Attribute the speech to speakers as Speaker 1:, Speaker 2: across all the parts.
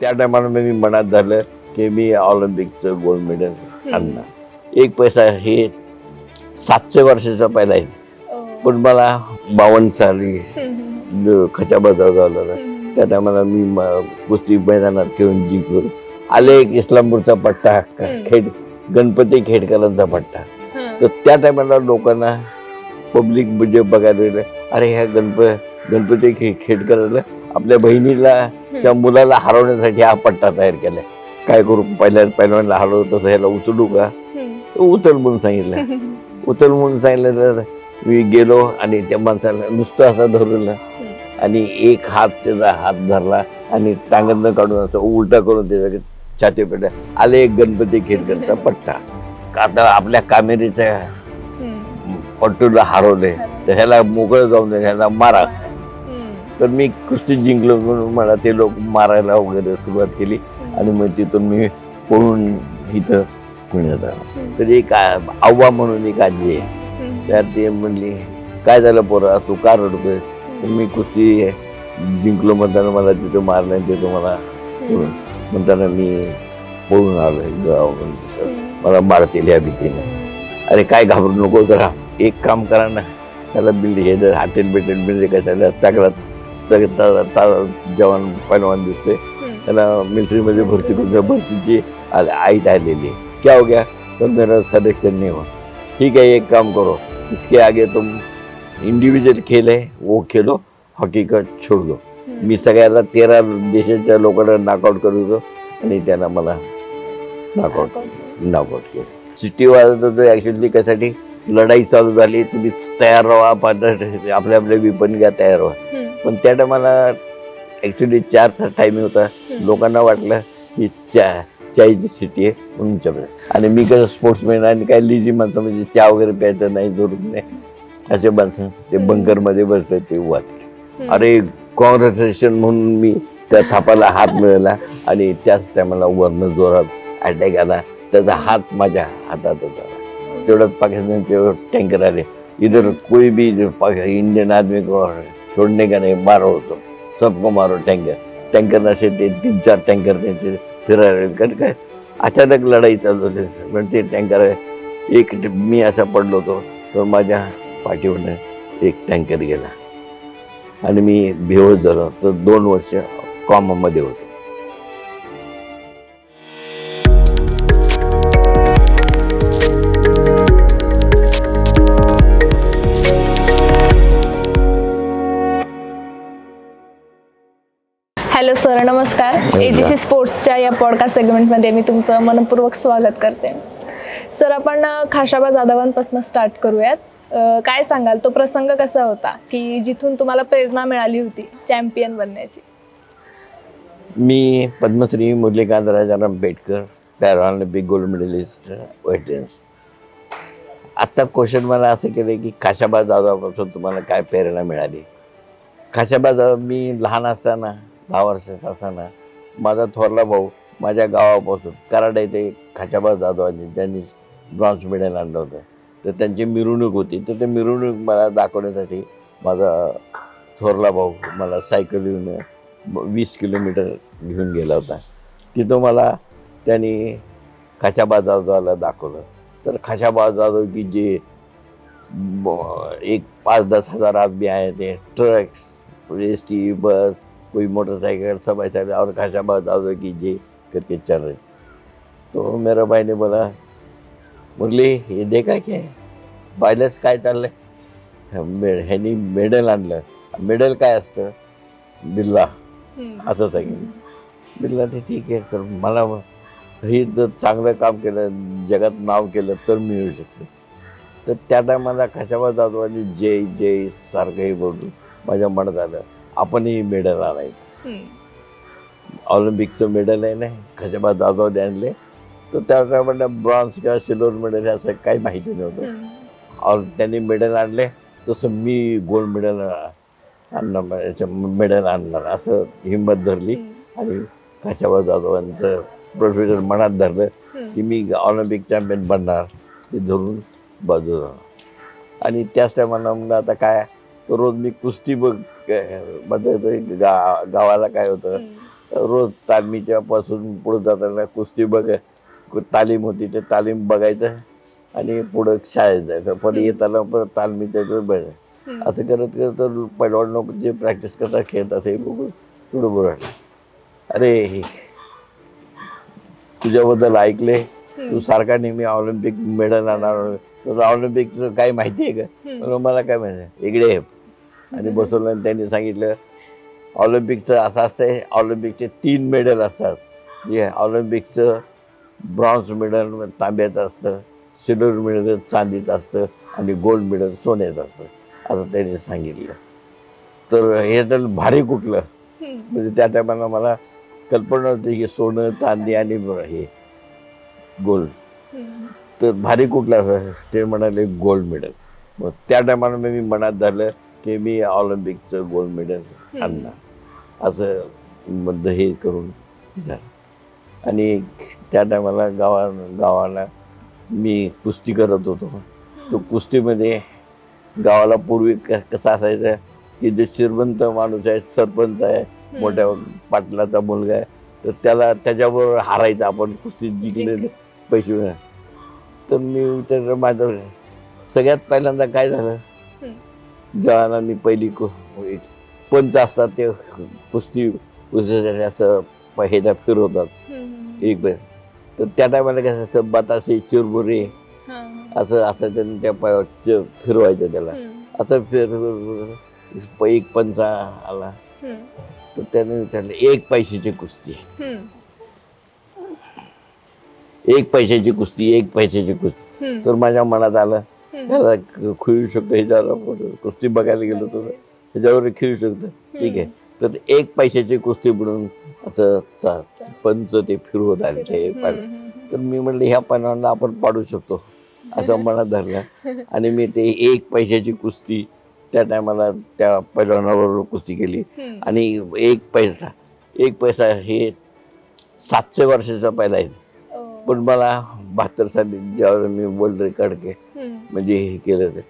Speaker 1: त्या टायमाला मी मनात धरलं की मी ऑलिम्पिकचं गोल्ड मेडल आणणार. एक पैसा हे सातशे वर्षाचा पहिला आहे. पण मला बावन्न साली खचाबा झाला होता त्या टायमाला मी म- कुस्ती मैदानात खेळून जिंकलो. आले एक इस्लामपूरचा पट्टा. खेड गणपती खेडकरांचा पट्टा. तर त्या टायमाला लोकांना पब्लिक म्हणजे बघायला अरे ह्या गणप गणपती खे खेडकराला आपल्या बहिणीला च्या मुलाला हरवण्यासाठी हा पट्टा तयार केलाय. काय करू पहिल्या पहिल्यांदा हरवत तसं ह्याला उचलू का? उचल म्हणून सांगितलं. उचल म्हणून सांगितलं तर मी गेलो आणि त्या माणसाला नुसतं असं धरलं आणि एक हात त्याचा हात धरला आणि टांगण काढून असं उलटा करून त्याच्या छाती पेटला आले एक गणपती खेडकरचा पट्टा. का आता आपल्या कामेरीच्या पट्टूला हरवले तर ह्याला मोकळं जाऊन ह्याला मारा. तर मी कुस्ती जिंकलो म्हणून मला ते लोक मारायला वगैरे सुरुवात केली. आणि मग तिथून मी पळून इथं पुण्यात आलो. तर एक आव्वा म्हणून एक आजी आहे. त्या ते म्हणली काय झालं पोरा? तू का रडतोय? तर मी कुस्ती जिंकलो म्हणताना मला तिथं मारलं आणि तिथं मला पळून म्हणताना मी पळून दिसत. मला मारतील या भीतीने. अरे काय घाबरू नको जरा. एक काम करा ना. त्याला बिल्ड हे जर हॉटेल बिटेल बिल्ड कशाला चांगला जवान पैलवान दिसतोय त्याला मिलिटरीमध्ये भरती करून. भरतीची आल- आईट आलेली. है क्या हो गया? तो मेरा सिलेक्शन नहीं हुआ. ठीक है एक काम करो. इसके आगे तुम इंडिविजुअल खेल है वो खेलो हॉकी का छोड़ दो. मी सगळ्याला तेरा देशाच्या लोकांना नॉकआउट करू होतो आणि त्यांना मला नॉकआउट नॉकआउट केलं. सिटी वाजत होतो ॲक्च्युली कशासाठी? लढाई चालू झाली तुम्ही तयार राहा आपल्या आपल्या विपण घ्या तयार व्हा पण त्या टायमाला ॲक्च्युली चारचा टायमिंग होता. लोकांना वाटलं की चा चायची सिटी आहे म्हणून चला आणि मी कसं स्पोर्ट्समॅन आणि काय लिझी माणसं म्हणजे चहा वगैरे प्यायचं नाही धरून नाही. असे माणसं ते बंकरमध्ये बसले ते वाचले. अरे कॉंग्रॅच्युलेशन म्हणून मी त्या थापाला हात मिळाला आणि त्याच टायमाला वरनं जोरात अटॅक आला. त्याचा हात माझ्या हातात होता. तेवढ्यात पाकिस्तानचे टँकर आले. इधर कोई भी इंडियन आदमी को सोडणे का नाही मारो होतो. सबको मारो टँकर टँकर असे ते तीन चार टँकर त्यांचे फिरायला कारण काय? अचानक लढाई चालू होते. पण ते टँकर एक मी असा पडलो होतो. तर माझ्या पाठीवरनं एक टँकर गेला. आणि मी बेहोश झालो. तर दोन वर्ष कॉमामध्ये होतो.
Speaker 2: हॅलो सर नमस्कार. एजीसी स्पोर्ट्सच्या या पॉडकास्ट सेगमेंटमध्ये मी तुमचं मनपूर्वक स्वागत करते. सर आपण खाशाबा जाधवांपासून स्टार्ट करूयात. काय सांगाल? तो प्रसंग कसा होता की जिथून तुम्हाला प्रेरणा मिळाली होती चॅम्पियन बनण्याची?
Speaker 1: मी Padmashri Murlikant Rajaram Petkar para Olympic gold medallist veterans आत्ता क्वेश्चन मला असं केलं की खाशाबा जाधवापासून तुम्हाला काय प्रेरणा मिळाली? खाशाबा जाधव मी लहान असताना दहा वर्षाचा असताना माझा थोरला भाऊ माझ्या गावापासून कराड येथे खाचाबा जाधवांनी त्यांनी ब्रॉन्झ मेडल आणलं होतं. तर त्यांची मिरवणूक होती. तर ते मिरवणूक मला दाखवण्यासाठी माझा थोरला भाऊ मला सायकल येऊन वीस किलोमीटर घेऊन गेला होता. तिथं मला त्यांनी खाशाबा जाधवाला दाखवलं. तर खाशाबा जाधव की जे ब- एक पाच दस हजार आदमी आहे ते ट्रक्स एस टी बस कोई मोटरसाइकिल सब ऐसा था, और खाशाबा जाधव की जे करके चल रहे। तो मेरा भाई ने बोला मुरली हे देखा क्या पाहिलंच काय चाललंय मे ह्यांनी मेडल आणलं मेडल काय असतं बिल्ला असं सांगितलं बिल्ला ते ठीक आहे तर मला हे जर चांगलं काम केलं जगात नाव केलं तर मिळू शकतं. तर त्या टायमाला खाशाबा जाधवांनी जय जय सारखंही बोलून माझ्या मनात आलं. आपणही मेडल आणायचं. ऑलिम्पिकचं मेडल आहे ना खाशाबा जाधवने आणले. तर त्या टायमाला ब्रॉन्झ किंवा सिल्वर मेडल हे असं काही माहिती नव्हतं. और त्यांनी मेडल आणले तसं मी गोल्ड मेडल आणणार याचं मेडल आणणार असं हिंमत धरली. आणि खाशाबा जाधवांचं प्रोफेसर मनात धरलं की मी ऑलिम्पिक चॅम्पियन बनणार ते धरून बाजूला. आणि त्याच टायमाला म्हणलं आता काय तर रोज मी कुस्ती बघ ते गा गावाला काय होतं रोज तालमीच्या पासून पुढे जाताना कुस्ती बघ कु- तालीम होती ते तालीम बघायचं आणि पुढं शाळेत जायचं पण येताना परत तालमीच्या बघायचं
Speaker 2: हम्म.
Speaker 1: असं करत करत पैलवान जे प्रॅक्टिस करतात खेळतात हे बघून थोडं बरं वाटलं अरे तुझ्याबद्दल ऐकले तू सारखा नेहमी ऑलिम्पिक मेडल आणणार तुला ऑलिम्पिकचं काय माहिती आहे का मला काय माहिती आहे? इकडे. आणि बसवलं आणि त्यांनी सांगितलं ऑलिम्पिकचं असं असतंय ऑलिम्पिकचे तीन मेडल असतात. जे ऑलिम्पिकचं ब्रॉन्झ मेडल तांब्याचं असतं सिल्वर मेडल चांदीचं असतं आणि गोल्ड मेडल सोन्याचं असतं. असं त्यांनी सांगितलं. तर हे तर भारी कुठलं. म्हणजे त्या टायमाला मला कल्पना होती की सोनं चांदी आणि हे गोल्ड. तर भारी कुठलं असं? ते म्हणाले गोल्ड मेडल. मग त्या टायमाला मी मनात झालं की मी ऑलिम्पिकचं गोल्ड मेडल आणणार. असं मग हे करून झालं. आणि त्या टायमाला गावा गावाला मी कुस्ती करत होतो. तो कुस्तीमध्ये गावाला पूर्वी क कसं असायचं की जे श्रीमंत माणूस आहे सरपंच आहे मोठ्या पाटलाचा मुलगा आहे तर त्याला त्याच्याबरोबर हारायचं आपण कुस्तीत जिंकले. पैसे. तर मी विचारलं माझं सगळ्यात पहिल्यांदा काय झालं? जेव्हा मी पहिली पंच असतात ते कुस्ती असं प- ह्याच्या फिरवतात. एक वेळेस तर त्या टायमाला कसं असतं बतासे चिरबुरे. असं असं त्यांनी त्या फिरवायचं त्याला. असं फिर एक पंच आला. तर त्याने विचारलं एक पैशाची कुस्ती. एक पैशाची कुस्ती एक पैशाची कुस्ती. तर माझ्या मनात आलं क- खेळू शकतो ह्याच्यावर कुस्ती बघायला गेलो तर ह्याच्यावर खेळू शकतो ठीक आहे तर ते एक पैशाची कुस्ती म्हणून असं पंच ते फिरवत आले ते. तर मी म्हणलं ह्या पानांना आपण पाडू शकतो असं मनात धरलं आणि मी ते एक पैशाची कुस्ती त्या टायमाला त्या पैलवानाबरोबर कुस्ती केली. आणि एक पैसा एक पैसा हे सातशे वर्षाचा पहिला आहे. पण मला बहात्तर साली ज्यावेळेला मी वर्ल्ड रेकॉर्ड के. म्हणजे हे केलं ते.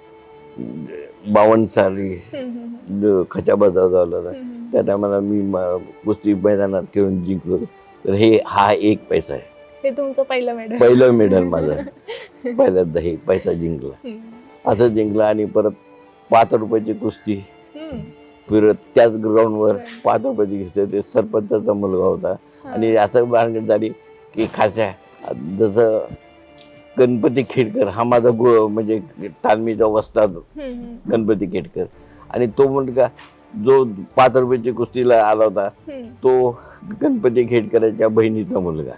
Speaker 1: बावन्न साली
Speaker 2: हम्म.
Speaker 1: जो खचाबा झाला होता. त्या टायमाला मी कुस्ती मैदानात खेळून जिंकलो तर हे हा एक पैसा आहे.
Speaker 2: हे तुमचं पहिलं मेडल
Speaker 1: पहिलं मेडल माझं. पहिल्यांदा हे पैसा जिंकला. असं जिंकलं आणि परत पाच रुपयाची कुस्ती फिरत त्याच ग्राउंडवर पाच रुपयाची कुस्ती ते सरपंचाचा मुलगा होता. आणि असं भानगड झाली की खाच्या जसं गणपती खेडकर हा माझा गो म्हणजे तालमीचा वस्ताद गणपती खेडकर. आणि तो मुलगा जो पाच रुपयाची कुस्तीला आला होता तो गणपती खेडकरांच्या बहिणीचा मुलगा.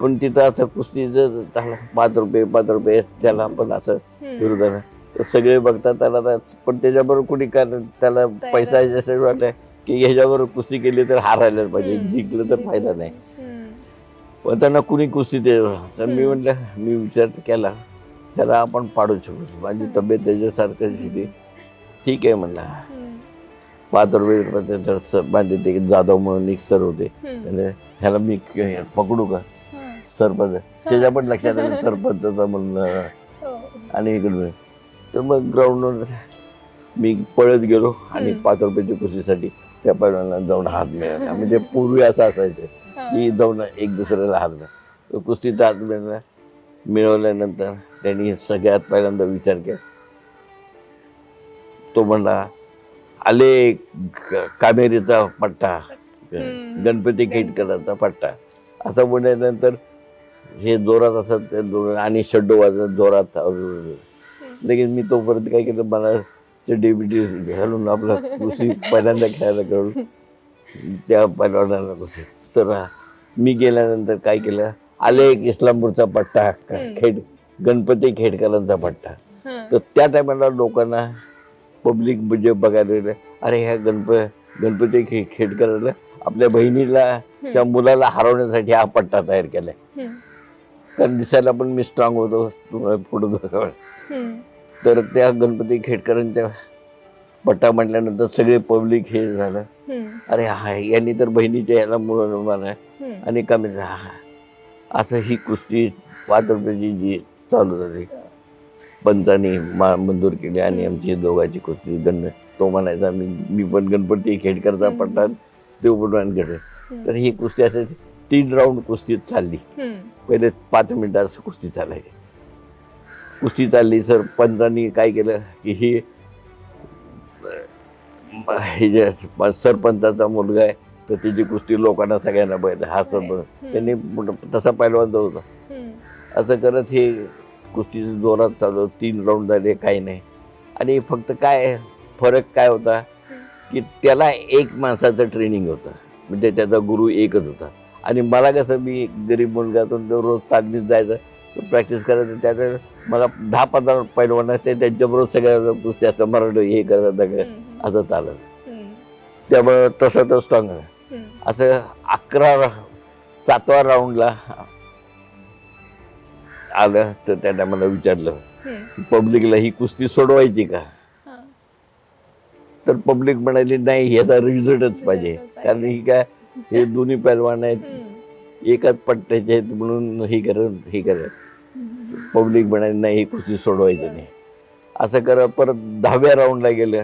Speaker 1: पण तिथं असं कुस्तीचं त्याला पाच रुपये पाच रुपये त्याला पण असं फिरत आलं. तर सगळे बघतात त्याला पण त्याच्याबरोबर कुणी का त्याला पैसा जसं वाटलं की ह्याच्याबरोबर कुस्ती केली तर हारायला पाहिजे. जिंकलं तर फायदा नाही. पण त्यांना कुणी कुस्ती दे तर मी. म्हटलं मी विचार केला त्याला आपण पाडू शकतो माझी तब्येत त्याच्यासारखं होती ठीक आहे म्हणला पाच रुपये तर माझे ते जाधव म्हणून एक सर होते. त्याने ह्याला मी पकडू का? सरपंच. त्याच्या पण लक्षात आलं सरपंचाचं म्हणलं आणि इकडे तर मग ग्राउंडवर मी पळत गेलो आणि. पाच रुपयाच्या कुस्तीसाठी त्या पैलवानाला जाऊन हात मिळाला. म्हणजे पूर्वी असं असायचं. की जाऊन एक दुसऱ्याला कुस्तीत हात मिळाला मिळवल्यानंतर त्यांनी सगळ्यात पहिल्यांदा विचार केला. तो म्हणला आले कामेरीचा पट्टा. गणपती खेडकरांचा पट्टा. असं म्हणल्यानंतर हे जोरात असत ते आणि शड्डो वाजत जोरात लगेच मी तोपर्यंत काय केलं मला चड्डी बिड्डी घालून आपला कुस्ती पहिल्यांदा खेळायला करून त्या पहिलवानाला कुस्ती तर मी गेल्यानंतर काय केलं? आले एक इस्लामपूरचा पट्टा. खेड गणपती खेडकरांचा पट्टा. तर त्या टायमाला लोकांना पब्लिक म्हणजे बघायला गेलं अरे ह्या गणप गणपती खे खेडकरांना आपल्या बहिणीला च्या मुलाला हरवण्यासाठी हा पट्टा तयार केलाय. कारण दिसायला पण मी स्ट्रॉंग होतो तुम्हाला फोटो तर त्या गणपती खेडकरांच्या पट्टा म्हटल्यानंतर सगळे पब्लिक हे झालं. अरे हा यांनी तर बहिणीच्या याला मुलं मला आणि कमी हा. असं ही कुस्ती पाच रुपयाची जी चालू झाली. पंचांनी मा मंजूर केली आणि आमची दोघांची कुस्ती गण तो म्हणायचा मी मी पण गणपती खेडकरचा. पट्टा तो खेळ तर ही कुस्ती असायची तीन राऊंड कुस्ती चालली. पहिले पाच मिनिटाचं कुस्ती चालायची. कुस्ती चालली सर पंचांनी काय केलं की ही हे जे सरपंचाचा मुलगा आहे तर त्याची कुस्ती लोकांना सगळ्यांना पाहिजे हा सरपंच त्यांनी तसा पहिलवान जो होता. असं करत हे कुस्ती जोरात चालू तीन राऊंड झाले काही नाही. आणि फक्त काय फरक काय होता की त्याला एक माणसाचं ट्रेनिंग होतं. म्हणजे त्याचा गुरु एकच होता. आणि मला कसं मी एक गरीब मुलगा तो तो रोज तालमीत जायचं प्रॅक्टिस करायचं त्याचं मला दहा पंधरा पैलवान असते त्यांच्याबरोबर सगळ्या कुस्ती असतं मराठी हे करत सगळं असं चालत. त्यामुळं तसं तर स्ट्रॉंग असं अकरा सातवा राऊंडला आलं तर त्या टायमाला विचारलं पब्लिकला ही कुस्ती सोडवायची का? तर पब्लिक म्हणाली नाही ह्याचा रिझल्टच पाहिजे. कारण ही काय हे दोन्ही पैलवान आहेत. एकाच पट्ट्याचे आहेत म्हणून हे करत हे करत. पब्लिक म्हणाली नाही ही कुस्ती सोडवायची नाही. असं करा परत दहाव्या राऊंडला गेलं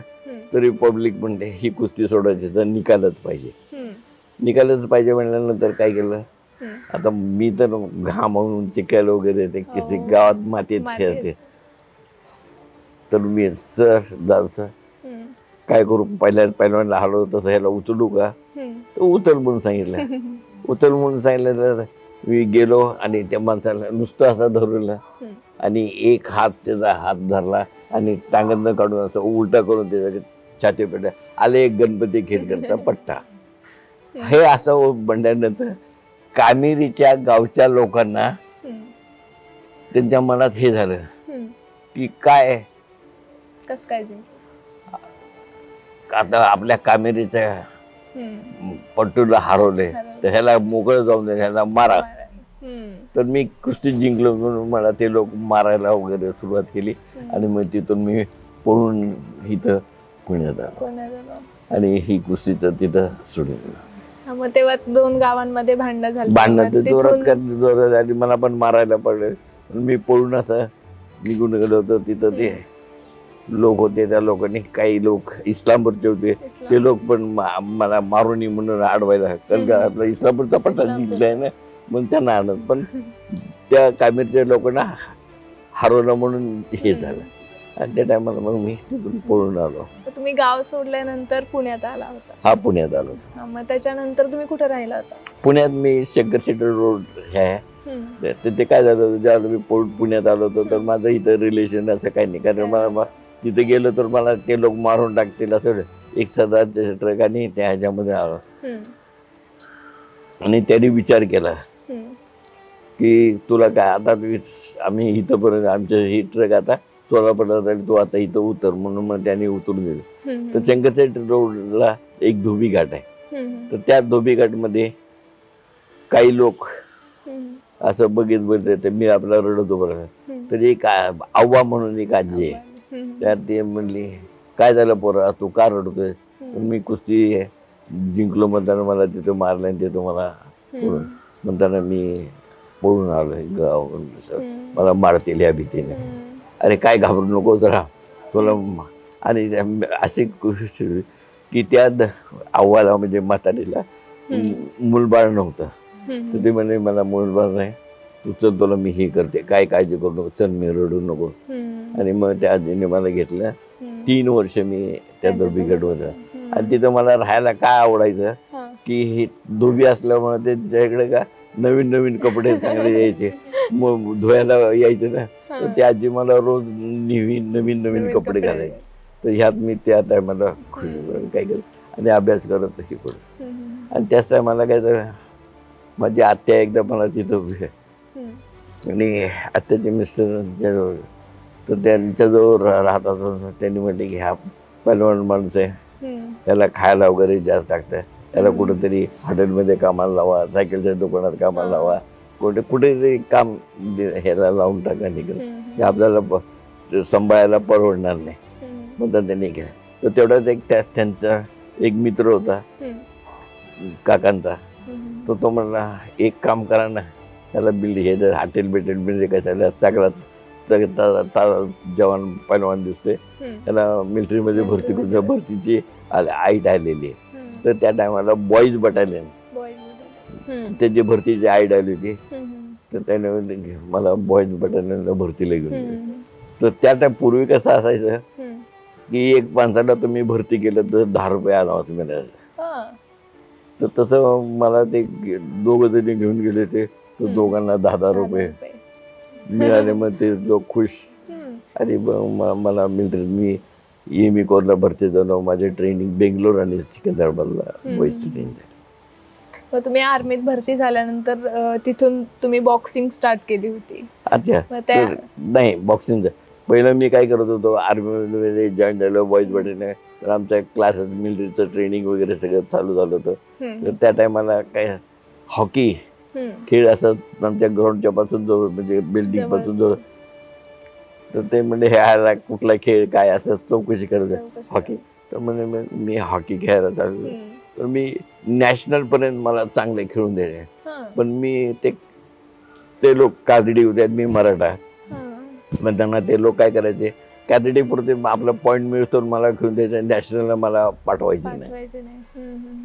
Speaker 1: तरी पब्लिक म्हणते ही कुस्ती सोडवायची तर निकालच पाहिजे. निकालच पाहिजे म्हणल्यानंतर काय केलं? आता मी तर घामावून चिकायला वगैरे ते किसी
Speaker 2: हो.
Speaker 1: गावात मातीत. खेळते. तर मी सर सर काय करू? पहिल्या पहिल्यांदा हलवलं तसं ह्याला उचलू का? तर उचल म्हणून सांगितलं. उचल म्हणून सांगितलं तर मी गेलो आणि त्या माणसाला नुसतं असा धरलं. आणि एक हात त्याचा हात धरला आणि टांगत काढून असं उलटा करून त्याच्या छाती पेटा आले एक गणपती खेळकरचा पट्टा. हे असं म्हणल्यानंतर कामेरीच्या गावच्या लोकांना त्यांच्या मनात हे झालं की काय?
Speaker 2: कस काय जी?
Speaker 1: आता आपल्या कामेरीच्या पट्टूला हरवले तर ह्याला मोकळं जाऊन दे ह्याला मारा. तर मी कुस्ती जिंकलो म्हणून मला ते लोक मारायला वगैरे सुरुवात केली. आणि मग तिथून मी पळून इथं पुण्यात आलो. आणि ही कुस्ती तर तिथं सोडून.
Speaker 2: मग तेव्हा दोन गावांमध्ये भांडण झाली.
Speaker 1: भांडणं जोरात जोरात झाली मला पण मारायला पडले. पण मी पळून असं निघून गेलो होतो तिथं ते लोक होते त्या लोकांनी काही लोक इस्लामपूरचे होते. ते लोक पण मला मारून म्हणून अडवायला कारण का आपला इस्लामपूरचा पट्टा
Speaker 2: इस्लामपूर.
Speaker 1: जिंकलाय ना म्हणून त्यांना आणत. पण त्या कामेरच्या लोकांना हरवलं म्हणून हे झालं. आणि त्या टायमाला मग मी तिथून पळून आलो.
Speaker 2: तुम्ही गाव सोडल्यानंतर पुण्यात आला होता?
Speaker 1: हा पुण्यात आलो होतो.
Speaker 2: हा, मग त्याच्यानंतर तुम्ही कुठे राहिला होता?
Speaker 1: पुण्यात मी शंकर शेटर रोड हे आहे.
Speaker 2: हम्म.
Speaker 1: तर ते काय झालं होतं, ज्यावेळेला मी पु- पुण्यात आलो होतो तर माझं इथं रिलेशन असं काही नाही. कारण मला तिथे गेलो तर मला ते लोक मारून टाकतील असं एक सदा ट्रक आणि त्या ह्याच्यामध्ये आलो. आणि त्यांनी विचार केला. की तुला काय आता आम्ही इथंपर्यंत आमचं ही ट्रक आता सोलापूरला जाईल तू आता इथं उतर म्हणून मग त्यांनी उतरून दिलं. तर शंकरशेट रोडला एक धोबी घाट आहे. तर त्या धोबी घाटमध्ये काही लोक. असं बघित बघित मी आपला रडतो बरं. तर एक आ- आव्वा म्हणून एक आजी आहे. त्यात ते म्हणली काय झालं पोरा? तू का रडतोय? मी कुस्ती जिंकलो म्हणताना मला तिथं मारलं आणि तिथं मला म्हणताना मी पळून आलोय गाव. मला मारतील या भीतीने. अरे काय घाबरू नको जरा. तुला आणि अशी झाली की त्या आव्वाला म्हणजे म्हातारीला मूलबाळ नव्हतं. तर ते म्हणे मला मूलबाळ नाही. तू चल तुला मी हे करते. काय काळजी करू नको. चल मी रडू नको. आणि मग त्या आजीने मला घेतलं. तीन वर्ष मी त्या धोबीगड होतं. आणि तिथं मला राहायला काय आवडायचं. की हे धोबी असल्यामुळे त्यांच्याकडे का नवीन नवीन कपडे चांगले यायचे. मग धुवायला यायचे ना. तर त्या आजी मला रोज नवीन नवीन नवीन कपडे घालायचे. तर ह्यात मी त्या टायमाला खुश काय केलं. आणि अभ्यास करत हे करत. आणि त्याच टायमाला काय झालं? माझी आत्या एकदा मला तिथं. आणि आत्याचे जवळ तर त्यांच्याजवळ रा राहतात होते. त्यांनी म्हटले की हा पहिलवान माणूस आहे
Speaker 2: हम्म.
Speaker 1: याला खायला वगैरे जास्त टाकतं याला कुठंतरी हॉटेलमध्ये कामाला लावा सायकलच्या दुकानात कामाला लावा कुठे कुठेतरी काम दे- ह्याला लावून टाका
Speaker 2: हम्म.
Speaker 1: ते आपल्याला प- सांभाळायला परवडणार नाही
Speaker 2: हम्म.
Speaker 1: म्हणतात त्यांनी केलं तर तेवढ्यात एक त्या त्यांचा एक मित्र होता
Speaker 2: हम्म.
Speaker 1: काकांचा
Speaker 2: हम्म.
Speaker 1: तो तो म्हणला एक काम करा ना त्याला बिल हे हॉटेल बिटेल म्हणजे कशाला चांगला चा- ता- ता- जवान पैलवान दिसतोय
Speaker 2: हम्म.
Speaker 1: त्याला मिलिटरीमध्ये भरती करून भरतीची आईट आलेली आहे. तर त्या टायमाला बॉईज बटालियन. त्याची भरतीची आयड आली होती. तर त्याने मला बॉईज बटालियनला भरतीला घेऊन. तर त्या टाइम पूर्वी कसं असायचं. की एक माणसाला तुम्ही भरती केलं तर दहा रुपये अनावत मिळायचं
Speaker 2: हा.
Speaker 1: तर तसं मला ते दोघं जणी घेऊन गेले ते तर. दोघांना दहा दहा रुपये मिळाले मग ते लोक खुश. आणि मला मिलिटरी मी एम ई कोरला भरती झालो माझे ट्रेनिंग बेंगलोर आणि सिकंदराबादला ट्रेनिंग
Speaker 2: मग तुम्ही आर्मीत भरती झाल्यानंतर तिथून तुम्ही बॉक्सिंग स्टार्ट केली होती.
Speaker 1: अच्छा. नाही बॉक्सिंगचं पहिलं मी काय करत होतो आर्मीमध्ये जॉईन झालो बॉईज बटेने. तर आमच्या क्लासेस मिलिटरीचं ट्रेनिंग वगैरे सगळं चालू झालं होतं. तर त्या टायमाला काय हॉकी. खेळ असं आमच्या ग्राउंडच्या पासून जवळ म्हणजे बिल्डिंगपासून जवळ तर ते म्हणजे हे आला कुठला खेळ काय असं चौकशी करत. हॉकी तर म्हणजे मी- हॉकी खेळायला चालू
Speaker 2: हम्म.
Speaker 1: तर मी नॅशनल पर्यंत मला चांगले खेळून दिले
Speaker 2: हा.
Speaker 1: पण मी ते ते लोक कातडी होते मी मराठा. मग त्यांना ते लोक काय करायचे कॅटेगरी पुरते आपला पॉईंट मिळतो मला घेऊन द्यायचे नॅशनलला मला पाठवायचे नाही.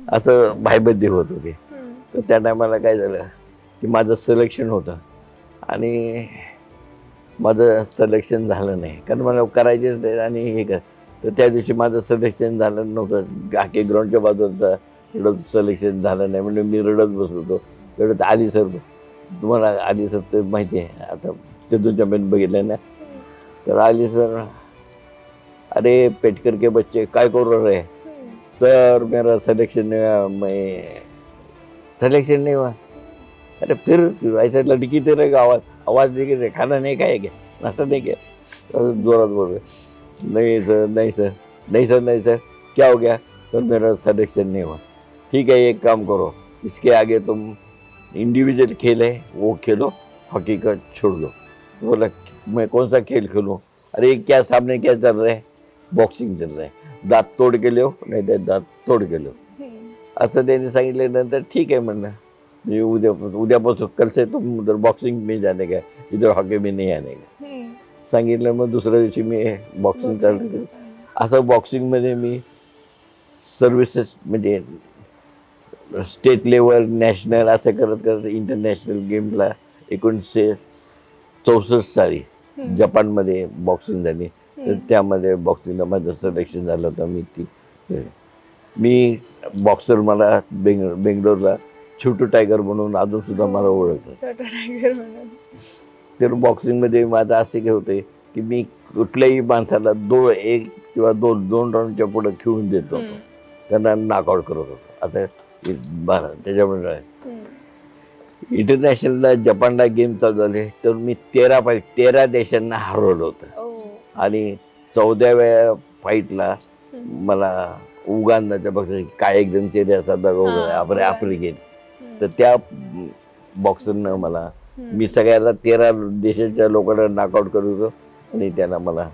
Speaker 1: असं भाईबद्दी होत होते. तर त्या टायमाला काय झालं की माझं सिलेक्शन होतं. आणि माझं सिलेक्शन झालं नाही. कारण मला करायचेच नाही आणि हे कर. तर त्या दिवशी माझं सिलेक्शन झालं नव्हतं. आखे ग्राउंडच्या बाजूचा एवढं सिलेक्शन झालं नाही म्हणजे मी रडत बसलो होतो. तेवढं आली सर तुम्हाला आली सर ते माहिती आहे. आता ते तुमच्या मेन बघितलं ना. तर आली सर अरे पेट करके बच्चे काय करू
Speaker 2: हम्म.
Speaker 1: सर मेरा सिलेक्शन नहीं हुआ मैं सिलेक्शन नहीं हुआ. अरे फिर ऐसे लड़की तेरे का आवाज़ आवाज़ देखे थे खाना नहीं खाए क्या? नाश्ता नहीं किया? जोरात बोल रहे। नहीं सर नहीं सर नहीं सर नहीं सर क्या हो गया? सर मेरा सलेक्शन नहीं हुआ। ठीक है एक काम करो इसके आगे तुम इंडिविजुअल खेल है वो खेलो हॉकी का छोड़ दो। बोला मैं कौन सा खेल खेलूँ? अरे क्या सामने क्या चल रहा है? बॉक्सिंग चल रहा है। दात तोड के लो नाही तर दात तोड के लो. असं त्यांनी सांगितल्यानंतर ठीक आहे म्हणलं मी उद्या उद्यापासून कल से तुम उधर बॉक्सिंग में जाने का इधर हॉकी में नहीं आने का. सांगितलं मग दुसऱ्या दिवशी मी बॉक्सिंग चालू असं बॉक्सिंगमध्ये मी सर्व्हिसेस म्हणजे स्टेट लेवल नॅशनल असं करत करत इंटरनॅशनल गेमला एकोणीसशे चौसष्ट साली. जपानमध्ये बॉक्सिंग झाली तर. त्यामध्ये बॉक्सिंगला माझं सिलेक्शन झालं होतं मी ती मी बॉक्सर मला बेंग बेंगलोरला छोटू टायगर म्हणून अजून सुद्धा मला ओळखतं
Speaker 2: छोटा टायगर म्हणून
Speaker 1: तर बॉक्सिंगमध्ये माझं असे काय होते की मी कुठल्याही माणसाला दोन एक किंवा दोन दोन राऊंडच्या पुढे खेळून देत होतो. त्यांना नॉकआउट करत होतो असं हे बरं त्याच्यामुळे. इंटरनॅशनलला जपानला गेम चालू झाले तर मी तेरा फाईट तेरा देशांना हरवलं होतं. आणि चौदाव्या फाईटला. मला उगांदाच्या पक्ष काय एकदम चेहरे असतात बघा
Speaker 2: हा,
Speaker 1: तर त्या बॉक्सरनं मला. मी सगळ्याला तेरा देशाच्या लोकांना नॉकआउट करत होतो आणि त्यांना मला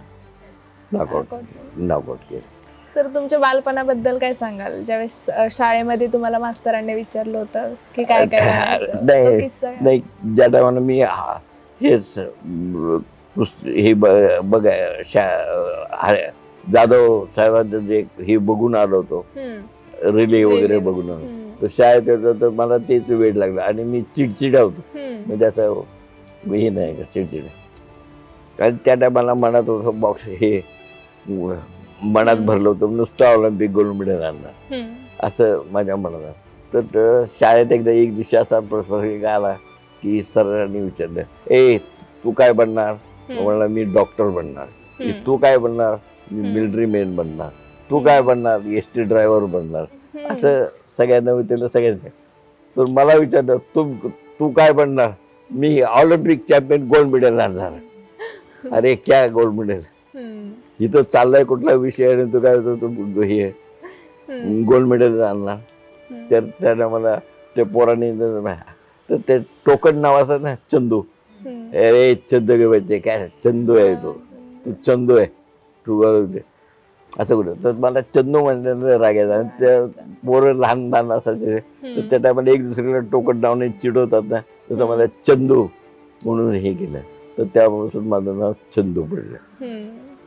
Speaker 1: नॉकआउट. नॉकआउट केलं
Speaker 2: सर तुमच्या बालपणाबद्दल काय सांगाल ज्यावेळेस शाळेमध्ये तुम्हाला मास्तरांनी विचारलं होतं की काय काय?
Speaker 1: नाही, ज्या टायमाला मी हेच हे ब- बघाय शा हा- जाधव साहेबांचं जे हे बघून आलो होतो. रिले वगैरे. बघून आलो तर शाळेत येतो तर मला तेच वेळ लागला आणि मी चिडचिडा होतो. म्हणजे असं हे नाही का चिडचिड कारण त्या टायमाला मनात होतं बॉक्स हे मनात. भरलं होतं नुसतं ऑलिम्पिक गोल्ड मेडल आणणार. असं माझ्या मनात. तर त- शाळेत एकदा एक दिवशी असा प्रसंग आला की सरांनी विचारलं ए तू काय बनणार. म्हणला मी डॉक्टर बनणार "ए,
Speaker 2: हम्म.
Speaker 1: तू काय बनणार मी. मिलिटरी मॅन बनणार तू काय बनणार एस टी ड्रायव्हर बनणार. असं सगळ्यांना विचारलं सगळ्यांना तर मला विचारलं तू तू काय बनणार मी ऑलिम्पिक चॅम्पियन गोल्ड मेडल आणणार अरे क्या गोल्ड मेडल. इथं चाललाय कुठला विषय आणि तू काय होतो तू हे. गोल्ड मेडल आणणार. तर त्याला मला ते पोरांनी तर ते टोकन नावाचा ना चंदू. अरे चंदू बच्चे काय चंदू आहे तो तू चंदू आहे ते. असं कुठं? तर मला चंदू म्हणल्यानं राग यायचा. आणि त्या पोरं लहान लहान असायचे. तर. त्या टायमाला एक दुसरीला टोकन नावने चिडवतात ना तसं मला चंदू म्हणून हे केलं. तर त्यापासून माझं नाव चंदू पडलं.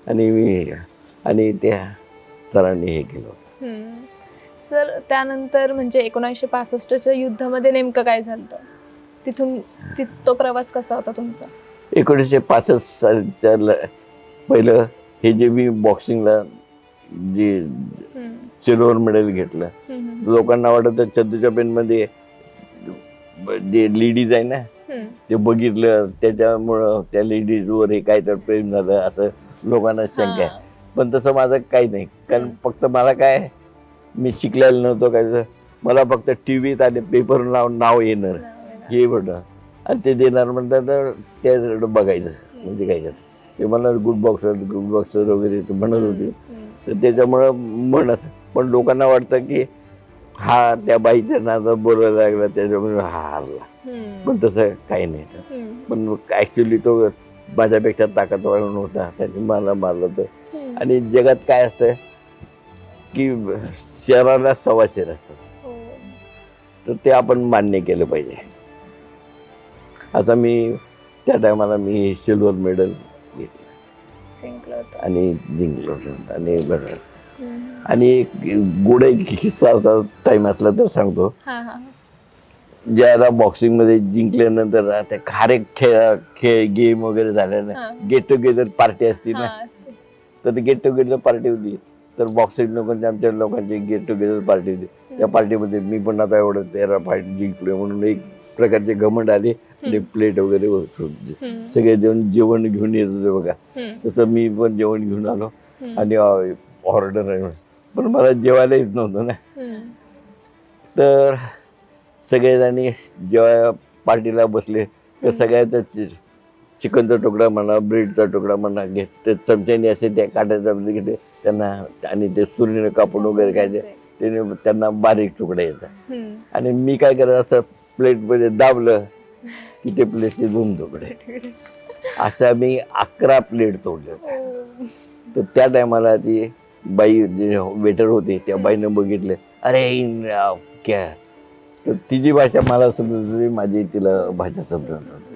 Speaker 1: आणि मी आणि त्या सरांनी हे केलं होतं.
Speaker 2: सर त्यानंतर म्हणजे एकोणीसशे पासष्टच्या युद्धामध्ये नेमकं काय झालं? तिथून ति- प्रवास कसा होता तुमचा?
Speaker 1: एकोणीसशे पासष्ट सालच्या पहिलं हे जे मी बॉक्सिंगला जे सिल्वर मेडल घेतलं. लोकांना वाटत चंदूच्या पेनमध्ये जे लेडीज आहे ना ते बघितलं त्याच्यामुळं त्या लेडीजवर हे काय तर प्रेम झालं असं लोकांना शंका आहे. पण तसं माझं काही नाही. कारण. फक्त मला काय मी शिकलेलं नव्हतो काय मला फक्त टी व्हीत आणि पेपर नाव नाव येणार. हे म्हटलं आणि ते देणार म्हणतात त्याकडं बघायचं. म्हणजे काय ते मला गुड बॉक्सर गुड बॉक्सर वगैरे म्हणत होते. तर त्याच्यामुळं म्हणत पण लोकांना वाटतं की हा त्या बाईच्या नादात बोलायला लागला त्याच्यामुळे हा हारला पण तसं काही नाही पण ॲक्च्युली तो माझ्यापेक्षा ताकदवार नव्हता त्याने मला मारलं होतं. आणि जगात काय असतं की शहराला सव्वा शहर असतात
Speaker 2: हो.
Speaker 1: तर ते आपण मान्य केलं पाहिजे. आता मी त्या टायमाला मी सिल्वर मेडल आणि जिंकलो होतो आणि बरं. आणि एक गोड एक किस्सा होता टाईम असला तर सांगतो.
Speaker 2: हा हा
Speaker 1: ज्याला बॉक्सिंगमध्ये जिंकल्यानंतर आता हर एक खेळ खेळ गेम वगैरे झाल्या ना. गेट टुगेदर पार्टी असती ना. तर ती गेट टुगेदर पार्टी होती. तर बॉक्सिंग लोकांची आमच्या लोकांची गेट टुगेदर पार्टी होती. त्या पार्टीमध्ये मी पण आता एवढं तेरा फाईट जिंकलो म्हणून एक प्रकारचे घमंड आले. आणि प्लेट वगैरे सगळे जेवण जेवण घेऊन येत होते बघा. तसं मी पण जेवण घेऊन आलो आणि ऑर्डर. पण मला जेवायला येत नव्हतं ना. तर सगळेजणी जेव्हा पार्टीला बसले तर सगळ्याचा चिकनचा तुकडा म्हणा ब्रेडचा तुकडा म्हणा घेत ते चमच्याने असे त्या काट्याचा घेतले त्यांना आणि ते सुरीने कापून वगैरे काय ते त्याने त्यांना बारीक तुकडे येतात. आणि मी काय करत असं प्लेटमध्ये दाबलं की ते प्लेटचे दोन तुकडे अशा मी अकरा प्लेट तोडले होते. तर त्या टायमाला ती बाई जे वेटर होते त्या बाईनं बघितले अरे क्या? तर तिची भाषा मला समजत होती माझी तिला भाषा समजत नव्हती.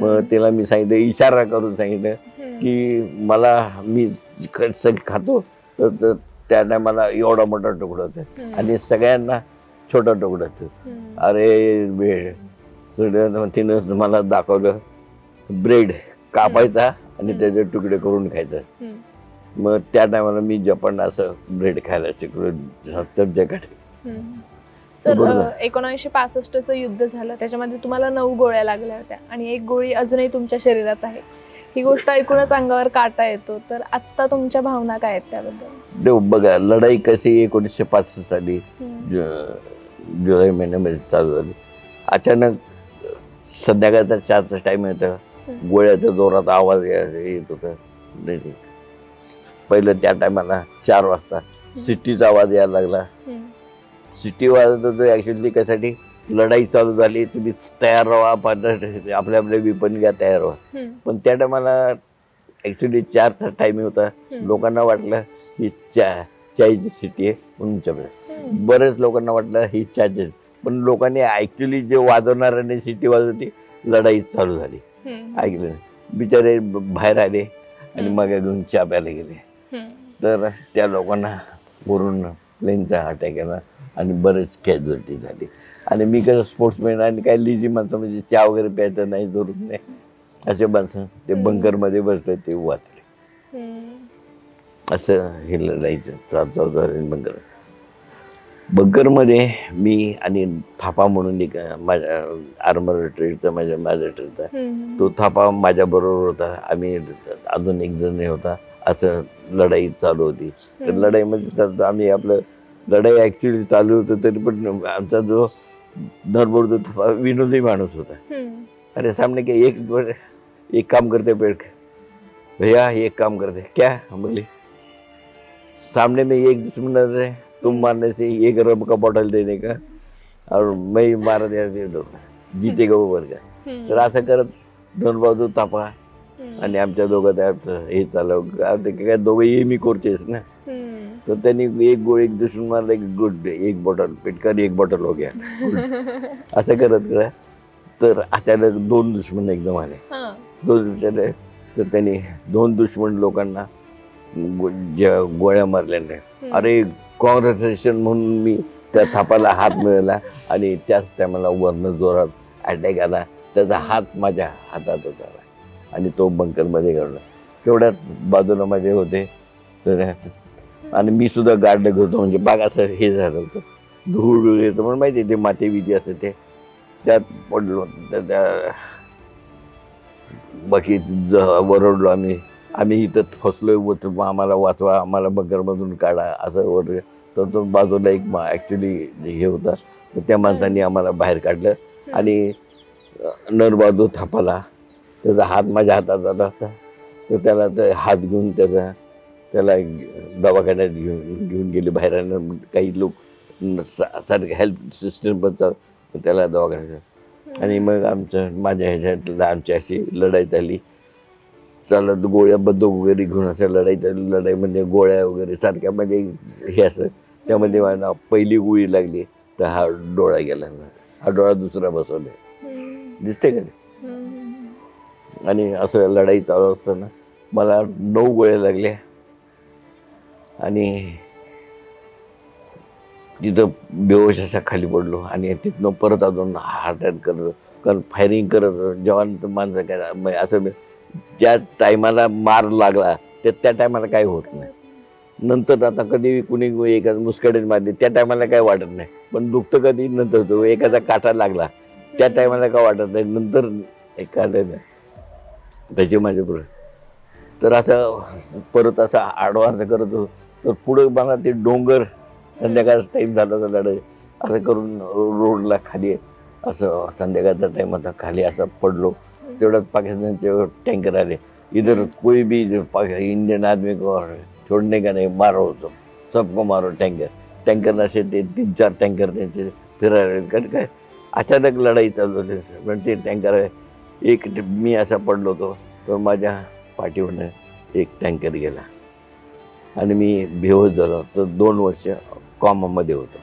Speaker 1: मग तिला मी सांगितलं इशारा करून सांगितलं की मला मी खातो तर त्या टायमाला एवढा मोठा तुकडा होता. आणि सगळ्यांना छोटा तुकडा होता. अरे वेळ. सगळं तिनं मला दाखवलं ब्रेड कापायचा आणि त्याचे तुकडे करून खायचं. मग त्या टायमाला मी जपान असं ब्रेड खायला शिकलो
Speaker 2: हम्म. सर एकोणीसशे पासष्टचं युद्ध झालं त्याच्यामध्ये तुम्हाला नऊ गोळ्या लागल्या होत्या आणि एक गोळी अजूनही तुमच्या शरीरात आहे. ही गोष्ट ऐकूनच अंगावर काटा येतो. तर आत्ता तुमच्या भावना काय आहेत त्याबद्दल?
Speaker 1: देव बघा लढाई कशी एकोणीसशे पासष्ट साली जुलै महिन्यामध्ये चालू झाली. अचानक संध्याकाळचा चारचा टाईम येतं. गोळ्याचा जोरात आवाज येत होता. पहिलं त्या टायमाला चार वाजता सिटीचा आवाज यायला लागला. सिटी वाजत होतो ॲक्च्युली कशासाठी लढाई चालू झाली. तुम्ही तयार राहा आपल्या आपल्या विपण घ्या तयार व्हा. पण त्या टायमाला ॲक्च्युली चारचा टाईम होता. लोकांना वाटलं ही चा चायची सिटी आहे म्हणून बरेच लोकांना वाटलं ही चायची पण लोकांनी ॲक्च्युली जे वाजवणाऱ्याने सिटी वाजवली लढाई चालू झाली. ऐकलं. बिचारे बाहेर आले आणि. मग घेऊन चहा प्यायला गेले. तर त्या लोकांना वरून प्लेनचा अटॅक आला आणि बरेच कॅज्युअलिटी झाली. आणि मी कसं स्पोर्ट्समॅन आणि काही लिझी माणसं म्हणजे चहा वगैरे प्यायचं नाही जरूर नाही असे माणसं ते. बंकरमध्ये बसले ते वाचले. असं हे लढायचं चालू बंकर बंकरमध्ये मी आणि थापा म्हणून एक माझ्या आर्मर ट्रेडचा माझ्या माझ्या ट्रेडचा तो थापा माझ्याबरोबर होता. आम्ही अजून एक जण होता. असं लढाई चालू होती. तर. लढाईमध्ये आम्ही आपलं लढाई ॲक्च्युली चालू होतं तरी पण आमचा जो धरबोर जो थापा विनोदी माणूस होता. अरे सामने के एक एक काम करते पेड़ भैया एक काम करते. क्या बोले सामने में एक दुश्मन है तुम मारने से एक रब का बॉटल देने का और मैं मार दिया जीतेगा वो वर्ग
Speaker 2: हम्म,
Speaker 1: तर असं करत दोन बाजू तापा। आणि आमच्या दोघं त्यात हे चालव काय दोघं मी कोरचेस ना. तर त्यांनी एक गो एक दुश्मन मारला एक गुड एक बॉटल पिटकर एक बॉटल हो गया। असं करत करत तर अचानक दोन दुश्मन एकदम आले। दोन विचारले तर त्यांनी दोन दुश्मन लोकांना गो- गोळ्या मारल्याने
Speaker 2: हम्म,
Speaker 1: अरे कॉंग्रॅच्युलेशन म्हणून मी त्या थापाला हात मिळाला आणि त्याच टायमाला वरनं जोरात अटॅक आला. त्याचा हात माझ्या हातातच आला. आणि तो बंकरमध्ये घडला. तेवढ्यात बाजूला माझे होते. तर आणि मी सुद्धा गाडलं घेतो म्हणजे बाग असं हे झालं होतं. धूळ येतं म्हणून माहिती आहे ते माती विधी असते ते. त्यात पडलो. तर त्या बाकी ज वरडलो आम्ही. आम्ही इथं फसलोय मग आम्हाला वाचवा आम्हाला बंकरमधून काढा असं वगैरे. तर तो बाजूला एक ॲक्च्युली हे होता तर त्या माणसाने आम्हाला बाहेर काढलं. आणि नरबहादूर थापाला. त्याचा हात माझ्या हातात आला होता. तर त्याला ते हात घेऊन त्याचा त्याला दवाखान्यात घेऊन घेऊन गेले बाहेर. काही लोक सारखे हेल्प सिस्टम पण त्याला दवाखान्यात आणि मग आमचं माझ्या ह्याच्यात आमची अशी लढाई झाली. चालत गोळ्या बंदूक वगैरे घेऊन असं लढाई लढाई म्हणजे गोळ्या वगैरे सारख्या म्हणजे हे असं. त्यामध्ये मला पहिली गोळी लागली तर हा डोळा गेला. हा डोळा दुसरा बसवला. दिसते का ते? आणि असं लढाई चालू असताना मला नऊ गोळ्या लागल्या. आणि तिथं बेहोश असा खाली पडलो. आणि तिथनं परत अजून हार्ट अटॅक करत कारण फायरिंग करत जवान माणसं काय असं मी- ज्या टायमाला मार लागला त्या त्या टायमाला काय होत नाही. नंतर आता कधी कुणी एका मुस्कडीत मारली त्या टायमाला काय वाटत नाही. पण दुखतं कधी नंतर तो एखादा काटा लागला त्या टायमाला काय वाटत नाही. नंतर एक नाही त्याचे माझे बरोबर तर असं परत असं आडवान्स करत होतो. तर पुढं मला ते डोंगर संध्याकाळचा टाईम झाला तर लढाई. असं करून रोडला खाली असं संध्याकाळचा टाईम आता खाली असं पडलो. तेवढ्यात पाकिस्तानचे टँकर आले. इधर कोई भी जो इंडियन आदमी को छोड़ने का नहीं मारो तो सबको मारो टँकर टँकर असे ते तीन चार टँकर त्यांचे फिरायला कारण काय अचानक लढाई चालू होती पण ते टँकर एक मी असा पडलो होतो तर माझ्या पाठीवरनं एक टँकर गेला. आणि मी बेहोश झालो. तर दोन वर्ष कॉमामध्ये होतो.